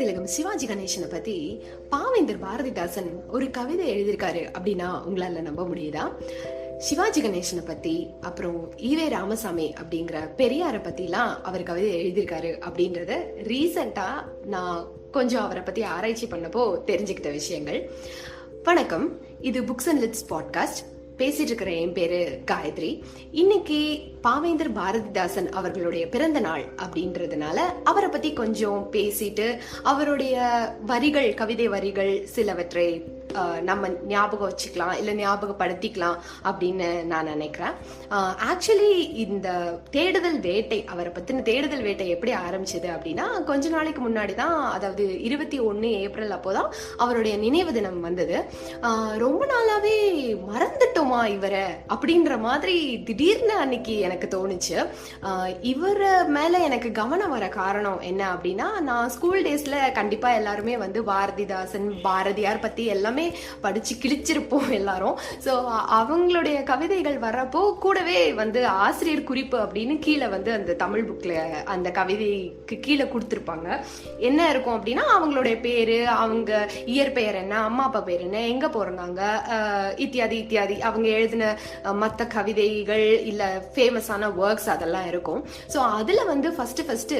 திலகம் சிவாஜி கணேசனை பத்தி பாவேந்தர் பாரதிதாசன் ஒரு கவிதை எழுதியிருக்காரு அப்படின்னா உங்களால நம்ப முடியுதா? சிவாஜி கணேசனை பத்தி அப்புறம் ஈவே ராமசாமி அப்படிங்கிற பெரியாரை பத்திலாம் அவர் கவிதை எழுதியிருக்காரு அப்படின்றத ரீசண்டா நான் கொஞ்சம் அவரை பத்தி ஆராய்ச்சி பண்ணப்போ தெரிஞ்சுக்கிட்ட விஷயங்கள். வணக்கம். இது புக்ஸ் அண்ட் லிட்ஸ் பாட்காஸ்ட். பேசிட்டு இருக்கிற என் பேரு காயத்ரி. இன்னைக்கு பாவேந்தர் பாரதிதாசன் அவர்களுடைய பிறந்த நாள் அப்படின்றதுனால அவரை பத்தி கொஞ்சம் பேசிட்டு அவருடைய வரிகள் கவிதை வரிகள் சிலவற்றை நம்ம ஞாபகம் வச்சுக்கலாம் இல்லை ஞாபகப்படுத்திக்கலாம் அப்படின்னு நான் நினைக்கிறேன். ஆக்சுவலி இந்த தேடுதல் வேட்டை அவரை பற்றின தேடுதல் வேட்டை எப்படி ஆரம்பிச்சது அப்படின்னா கொஞ்ச நாளைக்கு முன்னாடி தான் அதாவது இருபத்தி ஒன்று ஏப்ரல் அப்போ தான் அவருடைய நினைவு தினம் வந்தது. ரொம்ப நாளாகவே மறந்துட்டோமா இவரை அப்படின்ற மாதிரி திடீர்னு அன்னைக்கு எனக்கு தோணுச்சு. இவரை இவர எனக்கு கவனம் வர காரணம் என்ன அப்படின்னா நான் ஸ்கூல் டேஸில் கண்டிப்பாக எல்லாருமே வந்து பாரதிதாசன் பாரதியார் பற்றி எல்லாமே படிச்சு கிழிச்சிருப்போம் எல்லாரும். ஸோ அவங்களுடைய கவிதைகள் வர்றப்போ கூடவே வந்து ஆசிரியர் குறிப்பு அப்படின்னு கீழே வந்து அந்த தமிழ் புக்கில் அந்த கவிதைக்கு கீழே கொடுத்துருப்பாங்க. என்ன இருக்கும் அப்படின்னா அவங்களுடைய பேர் அவங்க இயற்பெயர் என்ன அம்மா அப்பா பேர் என்ன எங்கே பிறந்தாங்க இத்தியாதி இத்தியாதி அவங்க எழுதின மற்ற கவிதைகள் இல்லை ஃபேமஸான ஒர்க்ஸ் அதெல்லாம் இருக்கும். ஸோ அதில் வந்து ஃபஸ்ட்டு ஃபஸ்ட்டு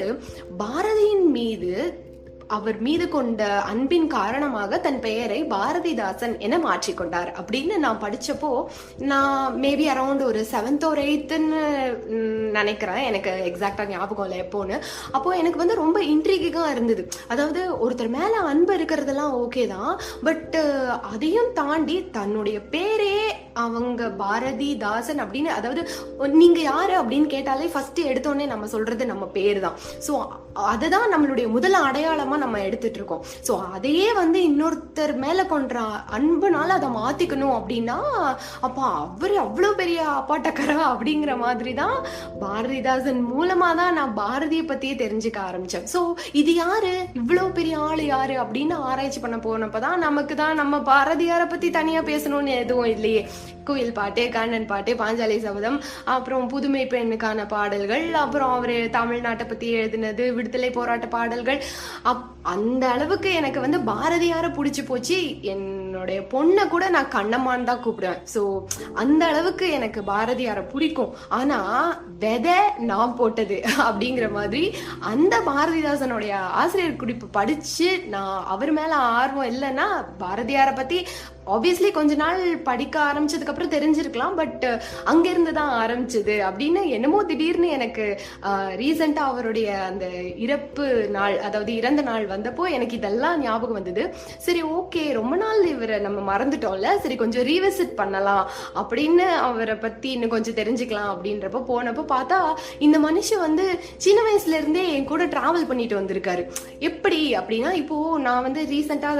பாரதியின் மீது அவர் மீது கொண்ட அன்பின் காரணமாக தன் பெயரை பாரதிதாசன் என மாற்றிக்கொண்டார். அப்படின்னு நான் படிச்சப்போ நான் மேபி அரௌண்ட் ஒரு செவன்த் ஒரு எயித்துன்னு நினைக்கிறேன். எனக்கு எக்ஸாக்டாக ஞாபகம் இல்லை எப்போன்னு. அப்போது எனக்கு வந்து ரொம்ப இன்ட்ரிகாக இருந்தது. அதாவது ஒருத்தர் மேலே அன்பு இருக்கிறதெல்லாம் ஓகே தான். பட் அதையும் தாண்டி தன்னுடைய பேரே அவங்க பாரதிதாசன் அப்படின்னு அதாவது நீங்கள் யார் அப்படின்னு கேட்டாலே ஃபஸ்ட்டு எடுத்தோடனே நம்ம சொல்கிறது நம்ம பேர் தான். ஸோ அதுதான் நம்மளுடைய முதல் அடையாளமாக நம்ம எடுத்துட்டு இருக்கோம் ஸோ அதையே வந்து இன்னொருத்தர் மேல கொண்ட அன்புனால அதை மாத்திக்கணும் அப்படின்னா அப்பா அவர் அவ்வளோ பெரிய அப்பாட்டக்கரா அப்படிங்கிற மாதிரி தான் பாரதிதாசன் மூலமா தான் நான் பாரதியை பத்தியே தெரிஞ்சுக்க ஆரம்பிச்சேன். ஸோ இது யாரு? இவ்வளோ பெரிய ஆள் யாரு? அப்படின்னு ஆராய்ச்சி பண்ண போனப்பதான் நமக்கு தான் நம்ம பாரதியாரை பத்தி தனியா பேசணும்னு எதுவும் இல்லையே. கோயில் பாட்டு கண்ணன் பாட்டு பாஞ்சாலி சபதம் அப்புறம் புதுமை பெண்ணுக்கான பாடல்கள் அப்புறம் அவரு தமிழ்நாட்டை பத்தி எழுதினது விடுதலை போராட்ட பாடல்கள். அப் அந்த அளவுக்கு எனக்கு வந்து பாரதியார பிடிச்சி போச்சு. என்னுடைய பொண்ணை கூட நான் கண்ணம்மான்னு தான் கூப்பிடுவேன். ஸோ அந்த அளவுக்கு எனக்கு பாரதியாரை பிடிக்கும். ஆனா விதை நான் போட்டது அப்படிங்கிற மாதிரி அந்த பாரதிதாசனுடைய ஆசிரியர் குறிப்பு படிச்சு நான் அவர் மேல ஆர்வம் இல்லைன்னா பாரதியாரை பத்தி ஆப்வியஸ்லி கொஞ்ச நாள் படிக்க ஆரம்பிச்சதுக்கு அதுக்கப்புறம் தெரிஞ்சிருக்கலாம் பட் அங்கிருந்து தான் ஆரம்பிச்சது. அப்படின்னு என்னமோ திடீர்னு எனக்கு ரீசெண்டா அவருடைய அந்த இறப்பு நாள் அதாவது இறந்த நாள் வந்தப்போ எனக்கு இதெல்லாம் ஞாபகம் வந்தது. சரி ஓகே ரொம்ப நாள் இவரை நம்ம மறந்துட்டோம்ல சரி கொஞ்சம் ரீவிசிட் பண்ணலாம் அப்படின்னு அவரை பத்தி இன்னும் கொஞ்சம் தெரிஞ்சுக்கலாம் அப்படின்றப்போ போனப்போ பார்த்தா இந்த மனுஷன் வந்து சின்ன வயசுல இருந்தே என் கூட டிராவல் பண்ணிட்டு வந்திருக்காரு. எப்படி அப்படின்னா இப்போ நான் வந்து ரீசெண்டா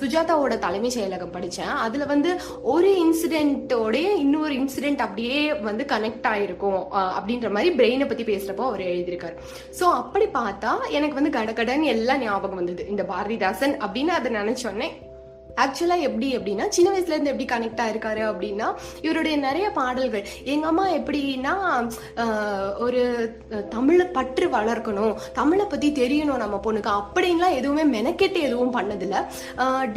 சுஜாதாவோட தலைமை செயலகம் படித்தேன் அதுல வந்து ஒரு இன்சிடென்ட்டோட இன்னொரு இன்சிடென்ட் அப்படியே வந்து கனெக்ட் ஆயிருக்கும். அப்படின்ற மாதிரி பிரெயினை பத்தி பேசுறப்போ அவர் எழுதியிருக்காரு. ஸோ அப்படி பார்த்தா எனக்கு வந்து கடகடன் எல்லாம் ஞாபகம் வந்தது. இந்த பாரதிதாசன் அப்படின்னு அதை நினைச்சோன்னே ஆக்சுவலாக எப்படி அப்படின்னா சின்ன வயசுலேருந்து எப்படி கனெக்ட் ஆயிருக்காரு அப்படின்னா இவருடைய நிறைய பாடல்கள் எங்கள் அம்மா எப்படின்னா ஒரு தமிழை பற்று வளர்க்கணும் தமிழை பற்றி தெரியணும் நம்ம பொண்ணுக்கு. அப்படின்லாம் எதுவுமே மெனக்கெட்டு எதுவும் பண்ணதில்லை.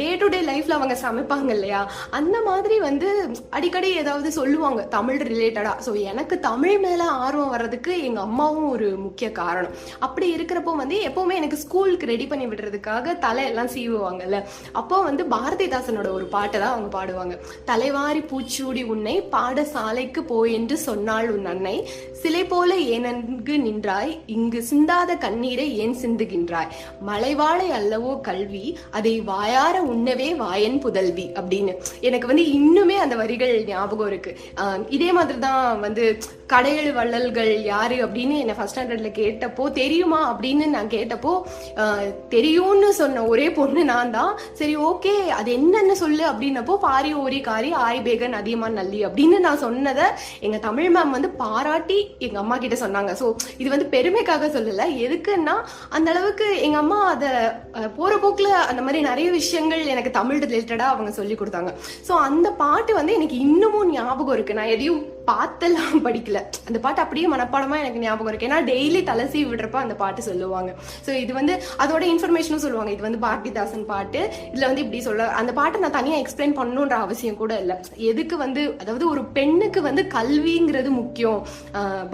டே டு டே லைஃப்பில் அவங்க சமைப்பாங்க இல்லையா? அந்த மாதிரி வந்து அடிக்கடி ஏதாவது சொல்லுவாங்க தமிழ் ரிலேட்டடாக ஸோ எனக்கு தமிழ் மேலே ஆர்வம் வர்றதுக்கு எங்கள் அம்மாவும் ஒரு முக்கிய காரணம். அப்படி இருக்கிறப்போ வந்து எப்போவுமே எனக்கு ஸ்கூலுக்கு ரெடி பண்ணி விடுறதுக்காக தலையெல்லாம் சீவுவாங்கல்ல. அப்போ வந்து பாரதிதாசனோட ஒரு பாட்டை தான் அவங்க பாடுவாங்க. தலைவாரி பூச்சூடி உன்னை பாடசாலைக்கு போய் என்று சொன்னாள் உன் அன்னை. சிலை போல ஏனங்கு நின்றாய்? இங்கு சிந்தாத கண்ணீரை ஏன் சிந்துகின்றாய்? மலைவாழை அல்லவோ கல்வி அதை வாயார உண்ணவே வாயன் புதல்வி அப்படின்னு. எனக்கு வந்து இன்னுமே அந்த வரிகள் ஞாபகம் இருக்கு. இதே மாதிரி தான் வந்து கடையல் வள்ளல்கள் யாரு? அப்படின்னு என்னை ஃபர்ஸ்ட் ஸ்டாண்டர்ட்ல கேட்டப்போ தெரியுமா? அப்படின்னு நான் கேட்டப்போ தெரியும்னு சொன்ன ஒரே பொண்ணு நான் தான். சரி ஓகே அது என்னென்ன சொல்லு அப்படின்னப்போ பாரி ஓரி காரி ஆய் பேகன் அதியமான் நல்லி அப்படின்னு நான் சொன்னதை எங்க தமிழ் மேம் வந்து பாராட்டி எங்க அம்மா கிட்ட சொன்னாங்க. ஸோ இது வந்து பெருமைக்காக சொல்லல. எதுக்குன்னா அந்த அளவுக்கு எங்க அம்மா அதை போற போக்குல அந்த மாதிரி நிறைய விஷயங்கள் எனக்கு தமிழ் ரிலேட்டடா அவங்க சொல்லி கொடுத்தாங்க. ஸோ அந்த பாட்டு வந்து எனக்கு இன்னமும் ஞாபகம் இருக்கு. நான் எதையும் பாத்தெல்லாம் படிக்கல. அந்த பாட்டு அப்படியே மனப்பாடமா எனக்கு ஞாபகம் இருக்கு. ஏன்னா டெய்லி தலசி விடுறப்ப அந்த பாட்டு சொல்லுவாங்க. ஸோ இது வந்து அதோட இன்ஃபர்மேஷனும் சொல்லுவாங்க. இது வந்து பாரதிதாசன் பாட்டு. இதுல வந்து இப்படி சொல்ல அந்த பாட்டை நான் தனியா எக்ஸ்பிளைன் பண்ணணுன்ற அவசியம் கூட இல்லை. எதுக்கு வந்து அதாவது ஒரு பெண்ணுக்கு வந்து கல்விங்கிறது முக்கியம்.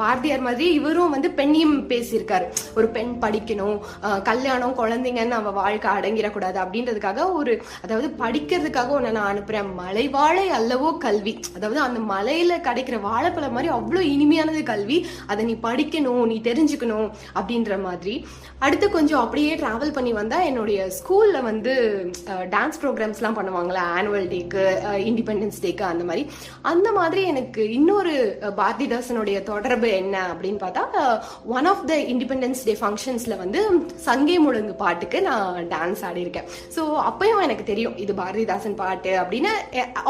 பாரதியார் மாதிரி இவரும் வந்து பெண்ணையும் பேசியிருக்காரு. ஒரு பெண் படிக்கணும். கல்யாணம் குழந்தைங்கன்னு அவ வாழ்க்கை அடங்கிடக்கூடாது அப்படின்றதுக்காக ஒரு அதாவது படிக்கிறதுக்காக ஒன்று நான் அனுப்புறேன். மலைவாழை அல்லவோ கல்வி. அதாவது அந்த மலையில கிடைக்கிற வாழைப்பழம் மாதிரி அவ்வளோ இனிமையானது கல்வி. அதை நீ படிக்கணும் நீ தெரிஞ்சுக்கணும் அப்படின்ற மாதிரி. அடுத்து கொஞ்சம் அப்படியே ட்ராவல் பண்ணி வந்தால் என்னுடைய ஸ்கூலில் வந்து டான்ஸ் ப்ரோக்ராம்ஸ்லாம் பண்ணுவாங்களே ஆனுவல் டேக்கு இண்டிபெண்டன்ஸ் டேக்கு அந்த மாதிரி. அந்த மாதிரி எனக்கு இன்னொரு பாரதிதாசனுடைய தொடர்பு என்ன அப்படின்னு பார்த்தா one of the independence day ஃபங்க்ஷன்ஸில் வந்து சங்கே முழங்கு பாட்டுக்கு நான் டான்ஸ் ஆடியிருக்கேன். ஸோ அப்பயும் எனக்கு தெரியும் இது பாரதிதாசன் பாட்டு அப்படின்னு.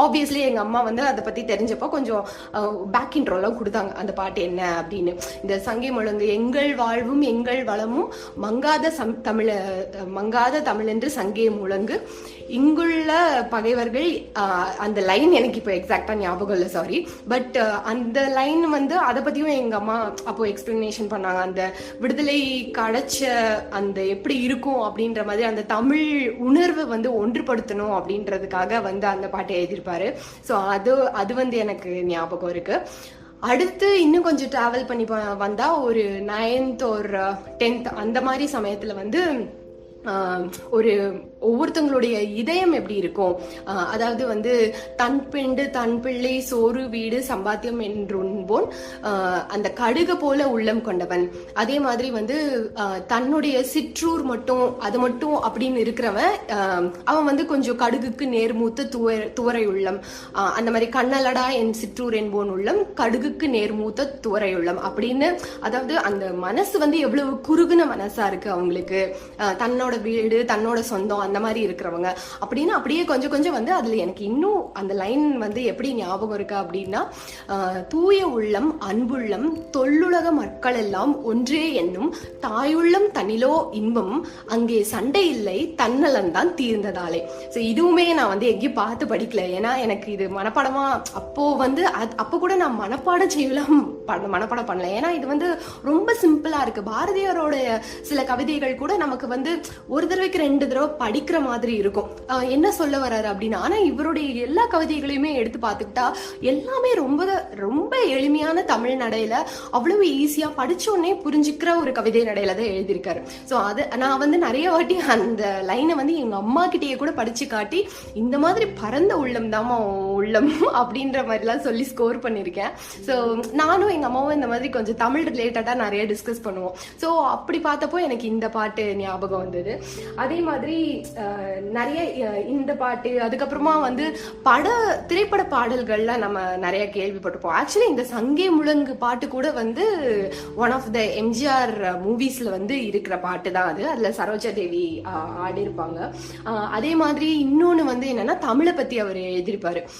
ஆப்வியஸ்லி எங்கள் அம்மா வந்து அதை பற்றி தெரிஞ்சப்போ கொஞ்சம் பேக் இன்ட்ரோலாம் கொடுத்தாங்க. அந்த பாட்டு என்ன அப்படின்னு. இந்த சங்கை முழங்கு எங்கள் வாழ்வும் எங்கள் வளமும் மங்காத சம் தமிழ மங்காத தமிழ் என்று சங்கே முழங்கு இங்குள்ள பகைவர்கள் அந்த லைன் எனக்கு இப்போ எக்ஸாக்டா ஞாபகம் இல்லை சாரி பட் அந்த லைன் வந்து அதை பத்தியும் எங்க அம்மா அப்போ எக்ஸ்பிளனேஷன் பண்ணாங்க. அந்த விடுதலை கிடைச்ச அந்த எப்படி இருக்கும் அப்படின்ற மாதிரி அந்த தமிழ் உணர்வை வந்து ஒன்றுபடுத்தணும் அப்படின்றதுக்காக வந்து அந்த பாட்டை எழுதியிருப்பாரு. ஸோ அது அது வந்து எனக்கு ஞாபகம் இருக்கு. அடுத்து இன்னும் கொஞ்சம் டிராவல் பண்ணி வந்தால் வந்தா ஒரு நைன்த் ஒரு டென்த் அந்த மாதிரி சமயத்துல வந்து ஒரு ஒவ்வொருத்தங்களுடைய இதயம் எப்படி இருக்கும்? அதாவது வந்து தன் பெண்டு தன் பிள்ளை சோறு வீடு சம்பாத்தியம் என்றுண்போன் அந்த கடுகு போல உள்ளம் கொண்டவன். அதே மாதிரி வந்து தன்னுடைய சிற்றூர் மட்டும் அது மட்டும் அப்படின்னு இருக்கிறவன் அவன் வந்து கொஞ்சம் கடுகுக்கு நேர்மூத்த துவ துவரை உள்ளம். அந்த மாதிரி கண்ணலடா என் சிற்றூர் என்போன் உள்ளம் கடுகுக்கு நேர்மூத்த துவரை உள்ளம் அப்படின்னு அதாவது அந்த மனசு வந்து எவ்வளவு குறுகுன மனசா இருக்கு அவங்களுக்கு. தன்னோட தன்னோட வீடு தன்னோட சொந்தம் அந்த மாதிரி இருக்கிறவங்க. அப்படின்னு அப்படியே கொஞ்சம் கொஞ்சம் வந்து அதுல எனக்கு இன்னும் அந்த லைன் வந்து எப்படி ஞாபகம் இருக்கு அப்படின்னா தூய உள்ளம் அன்புள்ளம் தொல்லுலக மக்கள் எல்லாம் ஒன்றே என்னும் தாயுள்ளம் தனிலோ இன்பம் அங்கே சண்டை இல்லை தன்னலம் தான் தீர்ந்ததாலே. ஸோ இதுவுமே நான் வந்து எங்கேயும் பார்த்து படிக்கல. ஏன்னா எனக்கு இது மனப்பாடமா அப்போ வந்து அது- அப்போ கூட நான் மனப்பாடம் செய்யலாம் பண்ண- மனப்பாடம் பண்ணல. ஏன்னா இது வந்து ரொம்ப சிம்பிளா இருக்கு. பாரதியாரோட சில கவிதைகள் கூட நமக்கு வந்து ஒரு தடவைக்கு ரெண்டு தடவை படிக்கிற மாதிரி இருக்கும். என்ன சொல்ல வர்றாரு அப்படின்னா ஆனா இவருடைய எல்லா கவிதைகளையுமே எடுத்து பார்த்துக்கிட்டா எல்லாமே ரொம்ப ரொம்ப எளிமையான தமிழ் நடையில அவ்வளவு ஈஸியா படிச்ச புரிஞ்சுக்கிற ஒரு கவிதை நடையில தான் எழுதியிருக்காரு. ஸோ அது நான் வந்து நிறைய வாட்டி அந்த லைனை வந்து எங்க அம்மா கிட்டேயே கூட படிச்சு காட்டி இந்த மாதிரி பரந்த உள்ளம் தான் உள்ளம் அப்படின்ற மாதிரிலாம் சொல்லி ஸ்கோர் பண்ணியிருக்கேன். ஸோ நானும் எங்கள் அம்மாவும் இந்த மாதிரி கொஞ்சம் தமிழ் ரிலேட்டடாக நிறைய டிஸ்கஸ் பண்ணுவோம். ஸோ அப்படி பார்த்தப்போ எனக்கு இந்த பாட்டு ஞாபகம் வந்தது. அதே மாதிரி நிறைய இந்த பாட்டு அதுக்கப்புறமா வந்து பட திரைப்பட பாடல்கள்லாம் நம்ம நிறைய கேள்விப்பட்டிருப்போம். ஆக்சுவலி இந்த சங்கே முழங்கு பாட்டு கூட வந்து ஒன் ஆஃப் த எம்ஜிஆர் மூவிஸில் வந்து இருக்கிற பாட்டு தான் அது. அதில் சரோஜா தேவி ஆடியிருப்பாங்க. அதே மாதிரி இன்னொன்று வந்து என்னன்னா தமிழை பற்றி அவர் எழுதியிருப்பாரு.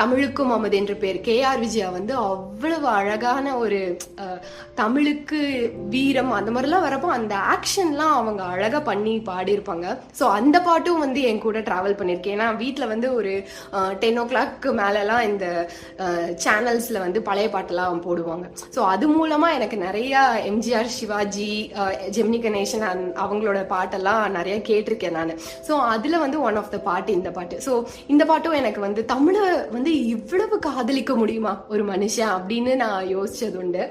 தமிழுக்கும் அமது என்ற பேர். கே ஆர் விஜயா வந்து அவ்வளவு அழகான ஒரு தமிழுக்கு வீரம் அந்த மாதிரிலாம் வரப்போ அந்த ஆக்ஷன்லாம் அவங்க அழகா பண்ணி பாடியிருப்பாங்க. ஸோ அந்த பாட்டும் வந்து என் கூட ட்ராவல் பண்ணியிருக்கேன். ஏன்னா வீட்டில் வந்து ஒரு டென் ஓ கிளாக் மேலெலாம் இந்த சேனல்ஸில் வந்து பழைய பாட்டெல்லாம் போடுவாங்க. ஸோ அது மூலமாக எனக்கு நிறையா எம்ஜிஆர் சிவாஜி ஜெமினி கணேசன் அண்ட் அவங்களோட பாட்டெல்லாம் நிறைய கேட்டிருக்கேன் நான். ஸோ அதில் வந்து ஒன் ஆஃப் த பாட்டு இந்த பாட்டு. ஸோ இந்த பாட்டும் எனக்கு வந்து தமிழை வந்து வந்து இவ்வளவு காதலிக்க முடியுமா ஒரு மனுஷன் அப்படின்னு நான் யோசிச்சது உண்டு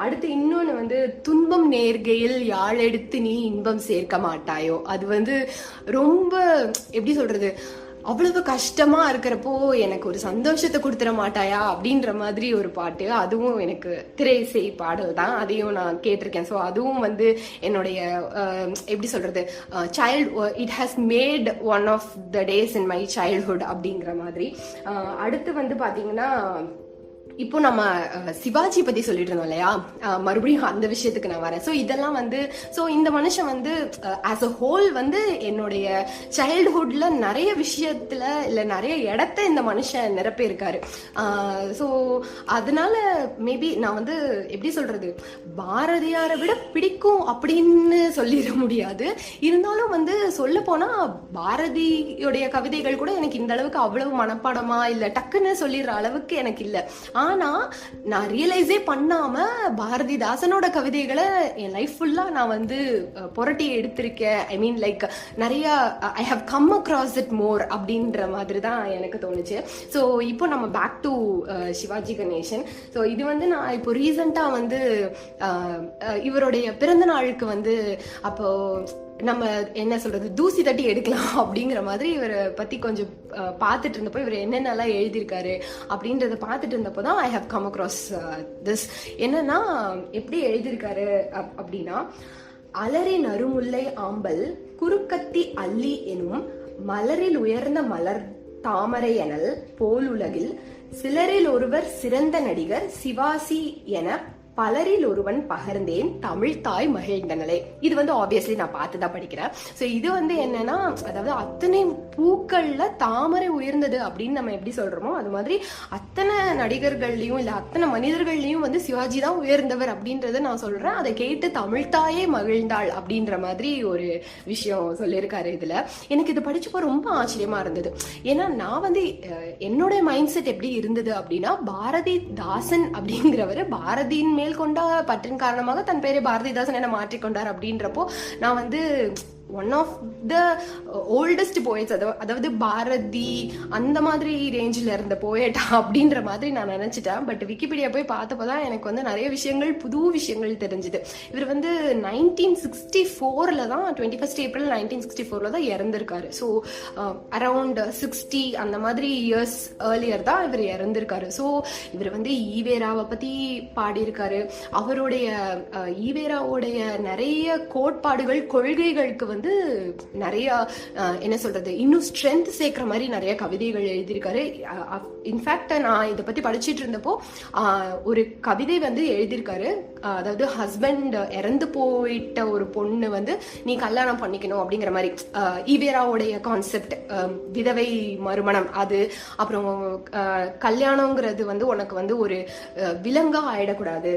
அடுத்து இன்னொன்று வந்து துன்பம் நேர்கையில் யாழெடுத்து நீ இன்பம் சேர்க்க மாட்டாயோ? அது வந்து ரொம்ப எப்படி சொல்றது அவ்வளவு கஷ்டமா இருக்கிறப்போ எனக்கு ஒரு சந்தோஷத்தை கொடுத்துட மாட்டாயா அப்படின்ற மாதிரி ஒரு பாட்டு. அதுவும் எனக்கு திரைசை பாடல் தான். அதையும் நான் கேட்டிருக்கேன். ஸோ அதுவும் வந்து என்னுடைய எப்படி சொல்றது? Child it has made one of the days in my childhood அப்படிங்கிற மாதிரி. அடுத்து வந்து பாத்தீங்கன்னா இப்போ நம்ம சிவாஜி பத்தி சொல்லிட்டு இருந்தோம் இல்லையா? மறுபடியும் அந்த விஷயத்துக்கு நான் வரேன். ஸோ இதெல்லாம் வந்து ஸோ இந்த மனுஷன் வந்து ஆஸ் அ ஹோல் வந்து என்னுடைய சைல்ட்ஹுட்ல நிறைய விஷயத்துல இல்லை நிறைய இடத்த இந்த மனுஷன் நிரப்பியிருக்காரு. ஸோ அதனால மேபி நான் வந்து எப்படி சொல்றது? பாரதியாரை விட பிடிக்கும் அப்படின்னு சொல்லிட முடியாது. இருந்தாலும் வந்து சொல்ல போனா பாரதியுடைய கவிதைகள் கூட எனக்கு இந்த அளவுக்கு அவ்வளவு மனப்பாடமா இல்லை டக்குன்னு சொல்லிடுற அளவுக்கு எனக்கு இல்லை. ஆனா நான் ரியலைஸே பண்ணாம பாரதிதாசனோட கவிதைகளை என் லைஃப் ஃபுல்லா நான் வந்து புரட்டி எடுத்திருக்கேன். ஐ மீன் லைக் நிறைய I have come across it more அப்படின்ற மாதிரி தான் எனக்கு தோணுச்சு. ஸோ இப்போ நம்ம back to Sivaji Ganesan. So இது வந்து நான் இப்போ ரீசெண்டாக வந்து இவருடைய பிறந்த நாளுக்கு வந்து அப்போ நம்ம என்ன சொல்றது தூசி தட்டி எடுக்கலாம் அப்படிங்கிற மாதிரி இவரை பத்தி கொஞ்சம் பார்த்துட்டு இருந்தப்போ இவர் என்னென்னலாம் எழுதியிருக்காரு அப்படின்றத பார்த்துட்டு இருந்தப்போ தான் I have come across this என்னன்னா எப்படி எழுதியிருக்காரு அப்- அப்படின்னா அலறி நறுமுல்லை ஆம்பல் குறுக்கத்தி அல்லி எனும் மலரில் உயர்ந்த மலர் தாமரை எனல் போலுலகில் சிலரில் ஒருவர் சிறந்த நடிகர் சிவாசி என பலரில் ஒருவன் பகர்ந்தேன் தமிழ் தாய் மகிழ்ந்தனலே இது வந்து ஆப்வியஸ்லி நான் பார்த்து தான் படிக்கிறேன். ஸோ இது வந்து என்னன்னா அதாவது அத்தனை பூக்கள்ல தாமரை உயர்ந்தது அப்படின்னு நம்ம எப்படி சொல்றோமோ அது மாதிரி அத்தனை நடிகர்கள்லையும் இல்லை அத்தனை மனிதர்கள்லையும் வந்து சிவாஜி தான் உயர்ந்தவர் அப்படின்றத நான் சொல்றேன். அதை கேட்டு தமிழ் தாயே மகிழ்ந்தாள் அப்படின்ற மாதிரி ஒரு விஷயம் சொல்லியிருக்காரு இதுல. எனக்கு இது படிச்சப்போ ரொம்ப ஆச்சரியமா இருந்தது. ஏன்னா நான் வந்து என்னோட மைண்ட் செட் எப்படி இருந்தது அப்படின்னா பாரதி தாசன் அப்படிங்கிறவர் பாரதியின் மேல் கொண்ட பற்றின் காரணமாக தன் பேரை பாரதிதாசன் என மாற்றிக்கொண்டார் அப்படின்றப்போ நான் வந்து one of the oldest poets அதாவது பாரதி அந்த மாதிரி ரேஞ்சில் இருந்த போயட் அப்படின்ற மாதிரி நான் நினச்சிட்டேன். பட் விக்கிபீடியா போய் பார்த்தப்போ தான் எனக்கு வந்து நிறைய விஷயங்கள் புது விஷயங்கள் தெரிஞ்சுது. இவர் வந்து நைன்டீன் சிக்ஸ்டி ஃபோரில் தான் twenty first April nineteen sixty ஃபோரில் தான் இறந்திருக்காரு. ஸோ அரவுண்ட் சிக்ஸ்டி அந்த மாதிரி இயர்ஸ் ஏர்லியர் தான் இவர் இறந்திருக்காரு. ஸோ இவர் வந்து ஈவேராவை பற்றி பாடியிருக்காரு. அவருடைய uh, ஈவேராவோடைய நிறைய கோட்பாடுகள் கொள்கைகளுக்கு வந்து நிறையா என்ன சொல்கிறது இன்னும் ஸ்ட்ரென்த் சேர்க்குற மாதிரி நிறைய கவிதைகள் எழுதியிருக்காரு. இன்ஃபேக்ட் நான் இதை பற்றி படிச்சுட்டு இருந்தப்போ ஒரு கவிதை வந்து எழுதியிருக்காரு. அதாவது ஹஸ்பண்ட் இறந்து போயிட்ட ஒரு பொண்ணு வந்து நீ கல்யாணம் பண்ணிக்கணும் அப்படிங்கிற மாதிரி. ஈவேராவுடைய கான்செப்ட் விதவை மறுமணம் அது. அப்புறம் கல்யாணங்கிறது வந்து உனக்கு வந்து ஒரு விலங்காக ஆயிடக்கூடாது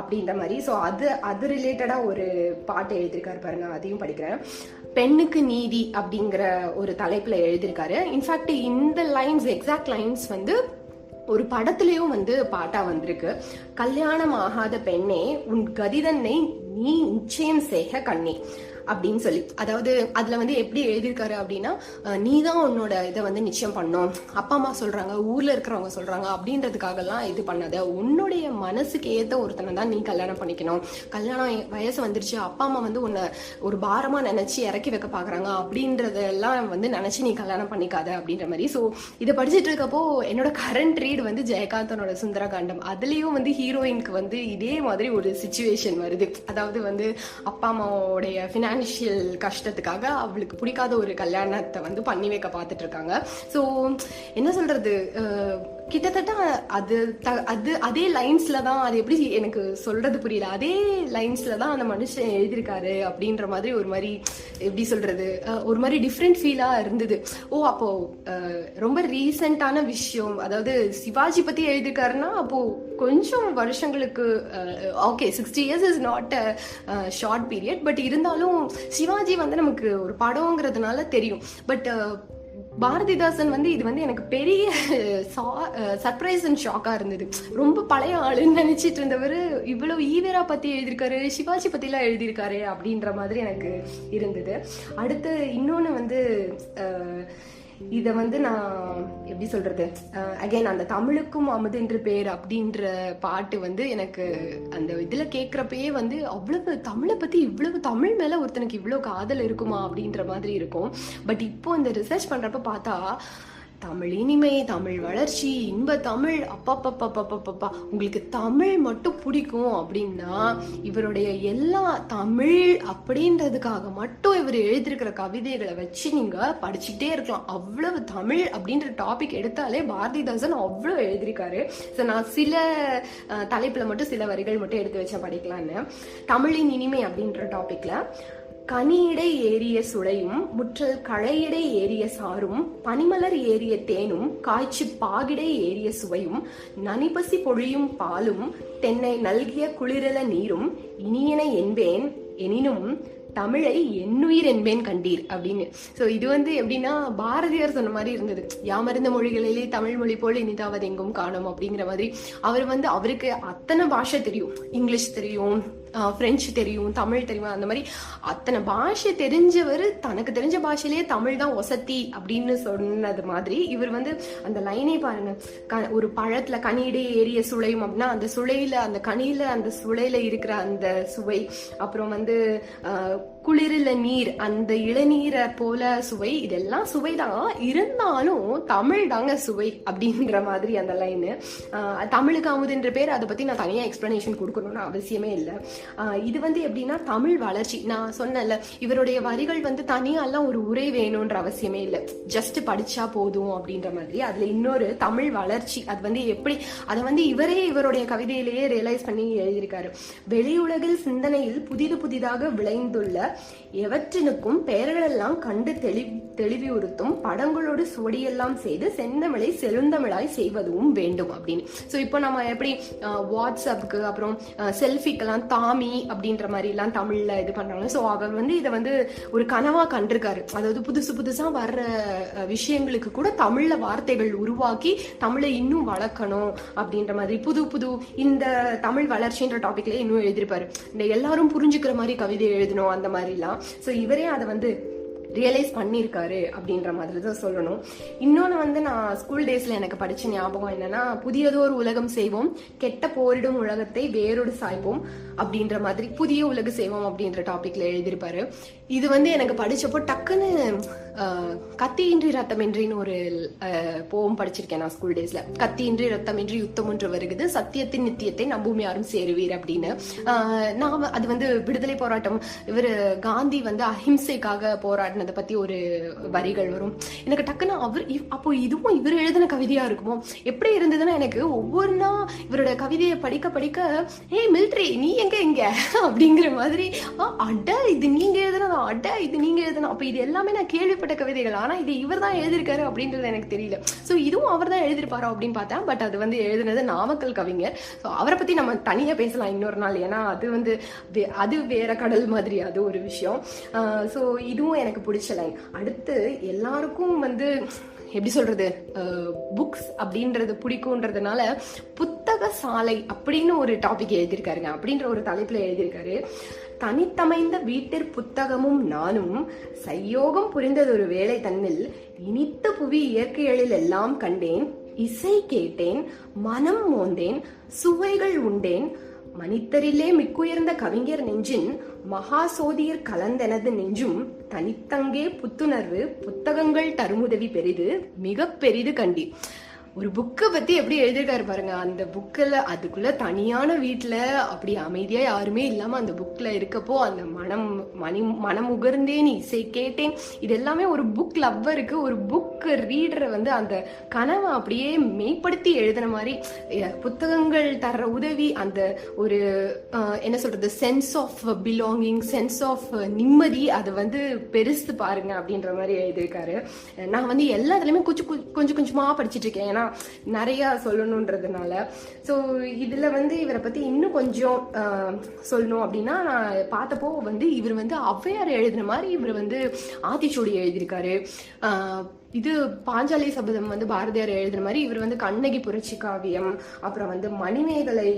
அப்படின்ற மாதிரி. ஸோ அது அது ரிலேட்டடாக ஒரு பாட்டு எழுதியிருக்காரு பாருங்க அதையும் படிக்கிறேன். பெண்ணுக்கு நீதி அப்படிங்கிற ஒரு தலைப்பில் எழுதியிருக்காரு. இன்ஃபேக்ட் இந்த லைன்ஸ் எக்ஸாக்ட் லைன்ஸ் வந்து ஒரு படத்துலயும் வந்து பாட்டா வந்திருக்கு. கல்யாணம் ஆகாத பெண்ணே உன் கதிதன்னை நீ நிச்சயம் செய்க கண்ணே. அப்படின்னு சொல்லி அதாவது அதுல வந்து எப்படி எழுதியிருக்காரு அப்படின்னா நீ தான் உன்னோட இதை வந்து நிச்சயம் பண்ணும். அப்பா அம்மா சொல்றாங்க ஊர்ல இருக்கிறவங்க சொல்றாங்க அப்படின்றதுக்காகலாம் இது பண்ணாத. உன்னுடைய மனசுக்கு ஏத்த ஒருத்தனை தான் நீ கல்யாணம் பண்ணிக்கணும். கல்யாணம் வயசு வந்துருச்சு அப்பா அம்மா வந்து உன்னை ஒரு பாரமா நினைச்சு இறக்கி வைக்க பாக்குறாங்க அப்படின்றதெல்லாம் வந்து நினைச்சு நீ கல்யாணம் பண்ணிக்காத அப்படின்ற மாதிரி. ஸோ இதை படிச்சுட்டு இருக்கப்போ என்னோட கரண்ட் ரீட் வந்து ஜெயகாந்தனோட சுந்தரகாண்டம். அதுலயும் வந்து ஹீரோயினுக்கு வந்து இதே மாதிரி ஒரு சுச்சுவேஷன் வருது. அதாவது வந்து அப்பா அம்மாவோடைய ஃபினான்ஷியல் கஷ்டத்துக்காக அவளுக்கு பிடிக்காத ஒரு கல்யாணத்தை வந்து பண்ணி வைக்க பார்த்துட்டு இருக்காங்க. ஸோ என்ன சொல்றது? கிட்டத்தட்ட அது த- அது அதே லைன்ஸ்ல தான் அது எப்படி எனக்கு சொல்றது புரியல. அதே லைன்ஸ்ல தான் அந்த மனுஷன் எழுதியிருக்காரு அப்படின்ற மாதிரி ஒரு மாதிரி எப்படி சொல்றது ஒரு மாதிரி டிஃப்ரெண்ட் ஃபீலா இருந்தது. ஓ அப்போ ரொம்ப ரீசெண்டான விஷயம் அதாவது சிவாஜி பத்தி எழுதியிருக்காருன்னா அப்போ கொஞ்சம் வருஷங்களுக்கு okay sixty years is not a short period but இருந்தாலும் சிவாஜி வந்து நமக்கு ஒரு படம்ங்கிறதுனால தெரியும். பட் பாரதிதாசன் வந்து இது வந்து எனக்கு பெரிய சர்ப்ரைஸ் அண்ட் ஷாக்காக இருந்தது. ரொம்ப பழைய ஆளுன்னு நினச்சிட்டு இருந்தவர் இவ்வளோ ஈவேரா பற்றி எழுதியிருக்காரு சிவாஜி பற்றிலாம் எழுதியிருக்காரு அப்படின்ற மாதிரி எனக்கு இருந்தது. அடுத்து இன்னொன்று வந்து இதை வந்து நான் எப்படி சொல்றது? அகைன் அந்த தமிழுக்கும் அமுது என்று பேர் அப்படின்ற பாட்டு வந்து எனக்கு அந்த இதுல கேக்குறப்பயே வந்து அவ்வளவு தமிழை பத்தி இவ்வளவு தமிழ் மேல ஒருத்தனுக்கு இவ்வளவு காதல் இருக்குமா அப்படின்ற மாதிரி இருக்கும். பட் இப்போ இந்த ரிசர்ச் பண்றப்ப பார்த்தா தமிழ் இனிமை தமிழ் வளர்ச்சி இன்ப தமிழ் அப்பப்பப்பப்பப்பப்பா உங்களுக்கு தமிழ் மட்டும் பிடிக்கும் அப்படின்னா இவருடைய எல்லா தமிழ் அப்படின்றதுக்காக மட்டும் இவர் எழுதியிருக்கிற கவிதைகளை வச்சு நீங்கள் படிச்சுக்கிட்டே இருக்கலாம். அவ்வளவு தமிழ் அப்படின்ற டாபிக் எடுத்தாலே பாரதிதாசன் அவ்வளோ எழுதியிருக்காரு. ஸோ நான் சில தலைப்பில் மட்டும் சில வரிகள் மட்டும் எடுத்து வச்சேன் படிக்கலான்னு தமிழின் இனிமை அப்படின்ற டாபிக்ல கனியிடை ஏறிய சுளையும் முற்றல் களையிடை ஏறிய சாரும் பனிமலர் ஏறிய தேனும் காய்ச்சி பாகிடை ஏறிய சுவையும் நனிபசி பொழியும் பாலும் தென்னை நல்கிய குளிரல நீரும் இனியன என்பேன் எனினும் தமிழை என்னுயிர் என்பேன் கண்டீர் அப்படின்னு. ஸோ இது வந்து எப்படின்னா பாரதியார் சொன்ன மாதிரி இருந்தது. யாமறிந்த மொழிகளிலே தமிழ் மொழி போல் இனிதாவது எங்கும் காணும் அப்படிங்கிற மாதிரி. அவர் வந்து அவருக்கு அத்தனை பாஷை தெரியும். இங்கிலீஷ் தெரியும் ஃப்ரெஞ்சு தெரியும் தமிழ் தெரியும் அந்த மாதிரி அத்தனை பாஷை தெரிஞ்சவர் தனக்கு தெரிஞ்ச பாஷையிலேயே தமிழ் தான் ஒசத்தி அப்படின்னு சொன்னது மாதிரி இவர் வந்து அந்த லைனே பாருங்க. க ஒரு பழத்தில் கனியிடே ஏறிய சுளையும் அப்படின்னா அந்த சுளையில் அந்த கனியில் அந்த சுளையில் இருக்கிற அந்த சுவை அப்புறம் வந்து குளிரில நீர் அந்த இளநீரை போல சுவை இதெல்லாம் சுவைதான். இருந்தாலும் தமிழ் தாங்க சுவை அப்படின்ற மாதிரி அந்த லைனு தமிழுக்கு அமுதுன்ற பேர் அதை பத்தி நான் தனியாக எக்ஸ்பிளனேஷன் கொடுக்கணும்னு அவசியமே இல்லை. இது வந்து எப்படின்னா தமிழ் வளர்ச்சி. நான் சொன்னல இவருடைய வரிகள் வந்து தனியாலாம் ஒரு உரை வேணும்ன்ற அவசியமே இல்லை. ஜஸ்ட் படிச்சா போதும் அப்படின்ற மாதிரி. அதுல இன்னொரு தமிழ் வளர்ச்சி. அது வந்து எப்படி அதை வந்து இவரே இவருடைய கவிதையிலேயே ரியலைஸ் பண்ணி எழுதியிருக்காரு. வெளியுலகில் சிந்தனையில் புதிது புதிதாக விளைந்துள்ள எவற்றினுக்கும் பெயர்களெல்லாம் கண்டு தெளி தெளிவியுறுத்தும் படங்களோடு சுவடியெல்லாம் செய்து செந்தமிழை செழுந்தமிழாய் செய்வதும் வேண்டும் அப்படின்னு. ஸோ இப்போ நம்ம எப்படி வாட்ஸ்அப்புக்கு அப்புறம் செல்ஃபிக்கெல்லாம் தாமி அப்படின்ற மாதிரிலாம் தமிழில் இது பண்ணுறாங்க ஸோ அவர் வந்து இதை வந்து ஒரு கனவாக கண்டிருக்காரு. அதாவது புதுசு புதுசாக வர்ற விஷயங்களுக்கு கூட தமிழில் வார்த்தைகள் உருவாக்கி தமிழை இன்னும் வளர்க்கணும் அப்படின்ற மாதிரி புது புது இந்த தமிழ் வளர்ச்சின்ற டாபிக்ல இன்னும் எழுதியிருப்பாரு. இந்த எல்லாரும் புரிஞ்சுக்கிற மாதிரி கவிதை எழுதணும் அந்த மாதிரிலாம். ஸோ இவரே அதை வந்து ரியலைஸ் பண்ணியிருக்காரு அப்படின்ற மாதிரி தான் சொல்லணும். இன்னொன்று வந்து நான் ஸ்கூல் டேஸில் எனக்கு படித்த ஞாபகம் என்னன்னா புதியதோர் உலகம் செய்வோம் கெட்ட போரிடும் உலகத்தை வேரோடு சாய்ப்போம் அப்படின்ற மாதிரி புதிய உலக செய்வோம் அப்படின்ற டாபிக்ல எழுதியிருப்பாரு. இது வந்து எனக்கு படிச்சப்போ டக்குன்னு கத்தியின்றி ரத்தமின்றின்னு ஒரு போவம் படிச்சிருக்கேன் நான் ஸ்கூல் டேஸ்ல கத்தியின்றி ரத்தமின்றி யுத்தம் ஒன்று வருகிறது சத்தியத்தின் நித்தியத்தை நம்பும் யாரும் சேருவீர் அப்படின்னு. நான் அது வந்து விடுதலை போராட்டம். இவர் காந்தி வந்து அஹிம்சைக்காக போராடின அதை பத்தி ஒரு வரிகள் வரும். எனக்கு டக்குன்னு அவர் அப்போ இதுவும் இவர் எழுதின கவிதையா இருக்குமோ? எப்படி இருந்ததுன்னா எனக்கு ஒவ்வொரு நாள் இவரோட கவிதையை படிக்க படிக்க ஏய் மில்ட்ரி நீ எங்க இங்க? அப்படிங்கிற மாதிரி அட இது நீங்க எழுதுனா அட இது நீங்க எழுதுனா அப்ப இது எல்லாமே நான் கேள்விப்பட்ட கவிதைகள். ஆனா இது இவர் தான் எழுதியிருக்காரு அப்படின்றது எனக்கு தெரியல. ஸோ இதுவும் அவர் தான் எழுதியிருப்பாரோ அப்படின்னு பார்த்தேன். பட் அது வந்து எழுதுனது நாமக்கல் கவிஞர். ஸோ அவரை பத்தி நம்ம தனியா பேசலாம் இன்னொரு நாள். ஏன்னா அது வந்து அது வேற கடல் மாதிரி அது ஒரு விஷயம். ஸோ இதுவும் எனக்கு பிடிச்ச லைன் அடுத்து எல்லாருக்கும் வந்து எப்படி சொல்றது புக்ஸ் அப்படின்றது பிடிக்கும்ன்றதுனால புத்தக சாலை அப்படின்னு ஒரு டாபிக் எழுதியிருக்காருங்க அப்படின்ற ஒரு தலைப்புல எழுதியிருக்காரு. தனித்தமைந்த வீட்டிற் புத்தகமும் நானும் சையோகம் புரிந்ததொரு வேலை தன்னில் இனித்த புவி இயற்கைகளில் எல்லாம் கண்டேன். இசை கேட்டேன் மனம் மோந்தேன் சுவைகள் உண்டேன். மனிதரிலே மிக்குயர்ந்த கவிஞர் நெஞ்சின் மகா சோதியர் கலந்தெனது நெஞ்சும் தனித்தங்கே புத்துணர்வு புத்தகங்கள் தருமுதவி பெரிது மிக பெரிது கண்டி. ஒரு புக்கை பத்தி எப்படி எழுதியிருக்காரு பாருங்க. அந்த புக்கில் அதுக்குள்ள தனியான வீட்டில் அப்படி அமைதியா யாருமே இல்லாம அந்த புக்ல இருக்கப்போ அந்த மனம் மணி மனம் உகர்ந்தேன் இசை கேட்டேன். இது எல்லாமே ஒரு புக் லவ்வருக்கு ஒரு புக் ரீடரை வந்து அந்த கனவை அப்படியே மெய்ப்படுத்தி எழுதுன மாதிரி புத்தகங்கள் தர்ற உதவி அந்த ஒரு என்ன சொல்றது sense of belonging sense of நிம்மதி அதை வந்து பெருசு பாருங்க அப்படின்ற மாதிரி எழுதியிருக்காரு. நான் வந்து எல்லாத்துலயுமே கொஞ்சம் கொஞ்சம் கொஞ்சமா படிச்சுட்டு இருக்கேன். ஏன்னா நிறையா சொல்லணுன்றதுனால. ஸோ இதில் வந்து இவரை பற்றி இன்னும் கொஞ்சம் சொல்லணும் அப்படின்னா நான் பார்த்தப்போ வந்து இவர் வந்து ஔவையார் எழுதுன மாதிரி இவர் வந்து ஆத்திச்சூடி எழுதியிருக்காரு. இது பாஞ்சாலி சபதம் வந்து பாரதியார் எழுதுன மாதிரி இவர் வந்து கண்ணகி புரட்சி காவியம் அப்புறம் வந்து மணிமேகலை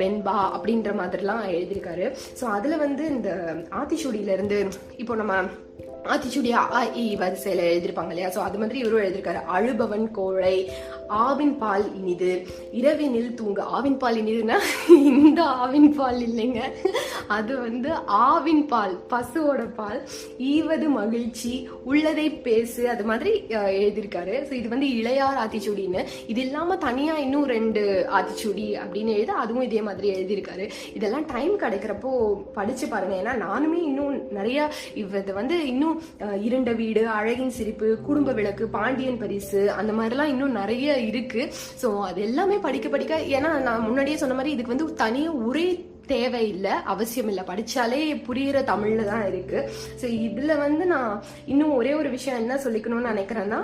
வெண்பா அப்படின்ற மாதிரிலாம் எழுதியிருக்காரு. ஸோ அதில் வந்து இந்த ஆத்திச்சூடியிலேருந்து இப்போ நம்ம ஆத்திச்சூடி அ இ வரிசையில் எழுதியிருப்பாங்க இல்லையா? ஸோ அது மாதிரி இவரும் எழுதியிருக்காரு. அழுபவன் கோழை ஆவின் பால் இனிது. இரவினில் தூங்க. ஆவின் பால் இனிதுன்னா இந்த ஆவின் பால் இல்லைங்க. அது வந்து ஆவின் பால் பசுவோட பால். ஈவது மகிழ்ச்சி உள்ளதை பேசு அது மாதிரி எழுதியிருக்காரு. ஸோ இது வந்து இளையார் ஆத்திச்சூடின்னு. இது இல்லாமல் தனியாக இன்னும் ரெண்டு ஆத்திச்சூடி அப்படின்னு எழுத அதுவும் இதே மாதிரி எழுதியிருக்காரு. இதெல்லாம் டைம் கிடைக்கிறப்போ படித்து பாருங்கள் ஏன்னா நானுமே இன்னும் நிறையா இது வந்து இன்னும் இருண்ட வீடு அழகின் சிரிப்பு குடும்ப விளக்கு பாண்டியன் பரிசு அந்த மாதிரிலாம் இன்னும் நிறைய இருக்கு. ஸோ அது எல்லாமே படிக்க படிக்க ஏன்னா நான் முன்னாடியே சொன்ன மாதிரி இதுக்கு வந்து தனியாக உரை தேவையில்லை அவசியம் இல்லை. படித்தாலே புரிகிற தமிழில் தான் இருக்குது ஸோ இதில் வந்து நான் இன்னும் ஒரே ஒரு விஷயம் என்ன சொல்லிக்கணும்னு நினைக்கிறேன்னா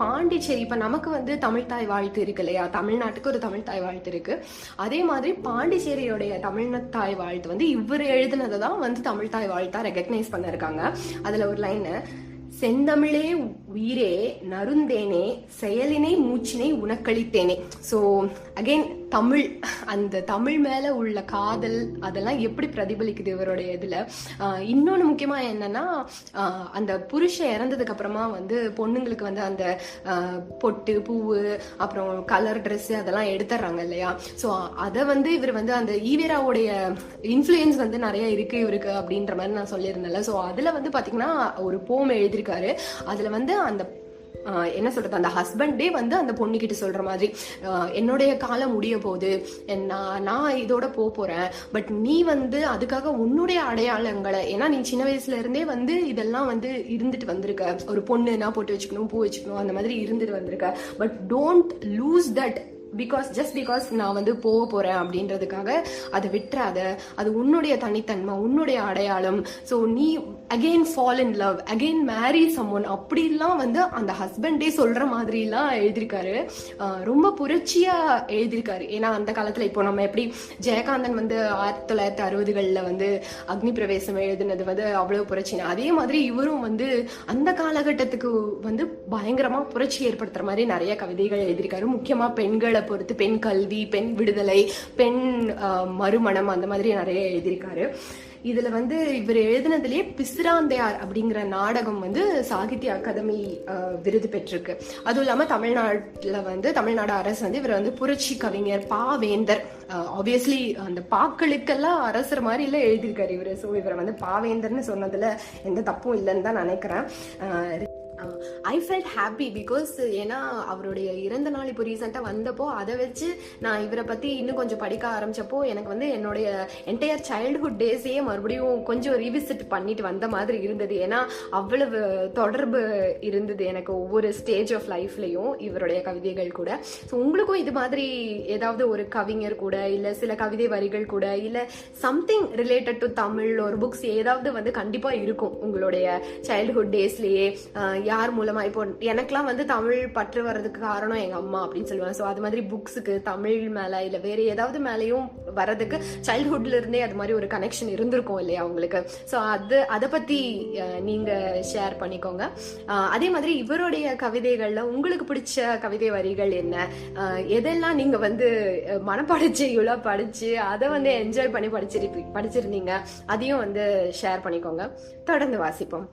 பாண்டிச்சேரி இப்போ நமக்கு வந்து தமிழ் தாய் வாழ்த்து இருக்கு இல்லையா? தமிழ்நாட்டுக்கு ஒரு தமிழ் தாய் வாழ்த்து இருக்குது அதே மாதிரி பாண்டிச்சேரியோடைய தமிழ் தாய் வாழ்த்து வந்து இவர் எழுதுனதை தான் வந்து தமிழ் தாய் வாழ்த்தா ரெக்கக்னைஸ் பண்ணிருக்காங்க. அதில் ஒரு லைன்னு செந்தமிழே உயிரே நருந்தேனே செயலினை மூச்சினை உனக்களித்தேனே. ஸோ அகைன் தமிழ் அந்த தமிழ் மேலே உள்ள காதல் அதெல்லாம் எப்படி பிரதிபலிக்குது இவருடைய இதில்? இன்னொன்று முக்கியமாக என்னன்னா அந்த புருஷன் இறந்ததுக்கு அப்புறமா வந்து பொண்ணுங்களுக்கு வந்து அந்த பொட்டு பூவு அப்புறம் கலர் ட்ரெஸ்ஸு அதெல்லாம் எடுத்துறாங்க இல்லையா? ஸோ அதை வந்து இவர் வந்து அந்த ஈவேராவுடைய இன்ஃப்ளூயன்ஸ் வந்து நிறைய இருக்கு இவருக்கு அப்படின்ற மாதிரி நான் சொல்லியிருந்தேன்ல. ஸோ அதில் வந்து பார்த்தீங்கன்னா ஒரு போம் எழுதியிருக்காரு. அதில் வந்து அந்த என்ன சொல்றது அந்த ஹஸ்பண்டே வந்து அந்த பொண்ணுக்கிட்ட சொல்ற மாதிரி என்னுடைய காலம் முடிய போகுது என் நான் நான் இதோட போக போறேன் பட் நீ வந்து அதுக்காக உன்னுடைய அடையாளங்களை ஏன்னா நீ சின்ன வயசுல இருந்தே வந்து இதெல்லாம் வந்து இருந்துட்டு வந்திருக்க. ஒரு பொண்ணுனா போட்டு வச்சுக்கணும் பூ வச்சுக்கணும் அந்த மாதிரி இருந்துட்டு வந்திருக்க. But don't lose that because just because நான் வந்து போக போறேன் அப்படின்றதுக்காக அதை விட்டுறாத. அது உன்னுடைய தனித்தன்மை உன்னுடைய அடையாளம். ஸோ நீ again fall in love again marry someone அப்படிலாம் வந்து அந்த ஹஸ்பண்டே சொல்கிற மாதிரிலாம் எழுதியிருக்காரு. ரொம்ப புரட்சியாக எழுதியிருக்காரு. ஏன்னா அந்த காலத்தில் இப்போ நம்ம எப்படி ஜெயகாந்தன் வந்து ஆயிரத்தி தொள்ளாயிரத்தி அறுபதுகளில் வந்து அக்னி பிரவேசம் எழுதினது வந்து அவ்வளோ புரட்சினா அதே மாதிரி இவரும் வந்து அந்த காலகட்டத்துக்கு வந்து பயங்கரமாக புரட்சி ஏற்படுத்துகிற மாதிரி நிறைய கவிதைகள் எழுதியிருக்காரு. முக்கியமாக பெண்களை பொறுத்து பெண் கல்வி பெண் விடுதலை பெண் மறுமணம் அந்த மாதிரி நிறைய எழுதியிருக்காரு. இதுல வந்து இவர் எழுதினதுலயே பிசிராந்தையார் அப்படிங்கிற நாடகம் வந்து சாகித்ய அகாதமி விருது பெற்றிருக்கு. அதுவும் இல்லாம தமிழ்நாட்டில் வந்து தமிழ்நாடு அரசு வந்து இவர் வந்து புரட்சி கவிஞர் பாவேந்தர் ஆப்வியஸ்லி அந்த பாக்களுக்கெல்லாம் அரசர் மாதிரி எல்லாம் எழுதியிருக்காரு இவர். ஸோ இவரை வந்து பாவேந்தர்னு சொன்னதுல எந்த தப்பும் இல்லைன்னு தான் நினைக்கிறேன். ஐ ஃபெல்ட் ஹாப்பி பிகாஸ் ஏன்னா அவருடைய இறந்த நாள் இப்போ ரீசெண்டாக வந்தப்போ அதை வச்சு நான் இவரை பற்றி இன்னும் கொஞ்சம் படிக்க ஆரம்பிச்சப்போ எனக்கு வந்து என்னுடைய என்டையர் சைல்டுஹுட் டேஸையே மறுபடியும் கொஞ்சம் ரீவிசிட் பண்ணிட்டு வந்த மாதிரி இருந்தது. ஏன்னா அவ்வளவு தொடர்பு இருந்தது எனக்கு ஒவ்வொரு ஸ்டேஜ் ஆஃப் லைஃப்லையும் இவருடைய கவிதைகள் கூட. ஸோ உங்களுக்கும் இது மாதிரி ஏதாவது ஒரு கவிஞர் கூட இல்லை சில கவிதை வரிகள் கூட இல்லை சம்திங் ரிலேட்டட் டு தமிழ் ஒரு புக்ஸ் ஏதாவது வந்து கண்டிப்பாக இருக்கும் உங்களுடைய சைல்டுஹுட் டேஸ்லேயே யார் மூலமா? இப்போ எனக்கெல்லாம் வந்து தமிழ் பற்று வர்றதுக்கு காரணம் எங்க அம்மா அப்படின்னு சொல்லுவாங்க. ஸோ அது மாதிரி புக்ஸுக்கு தமிழ் மேல இல்ல வேற ஏதாவது மேலேயும் வர்றதுக்கு சைல்ட்ஹுட்ல இருந்தே அது மாதிரி ஒரு கனெக்ஷன் இருந்திருக்கும் இல்லையா உங்களுக்கு ஸோ அது அதை பத்தி நீங்க ஷேர் பண்ணிக்கோங்க. அதே மாதிரி இவருடைய கவிதைகள்ல உங்களுக்கு பிடிச்ச கவிதை வரிகள் என்ன? எதெல்லாம் நீங்க வந்து அஹ், இவ்வளோ படிச்சு அதை வந்து என்ஜாய் பண்ணி படிச்சிருப்பி படிச்சிருந்தீங்க அதையும் வந்து ஷேர் பண்ணிக்கோங்க. தொடர்ந்து வாசிப்போம்.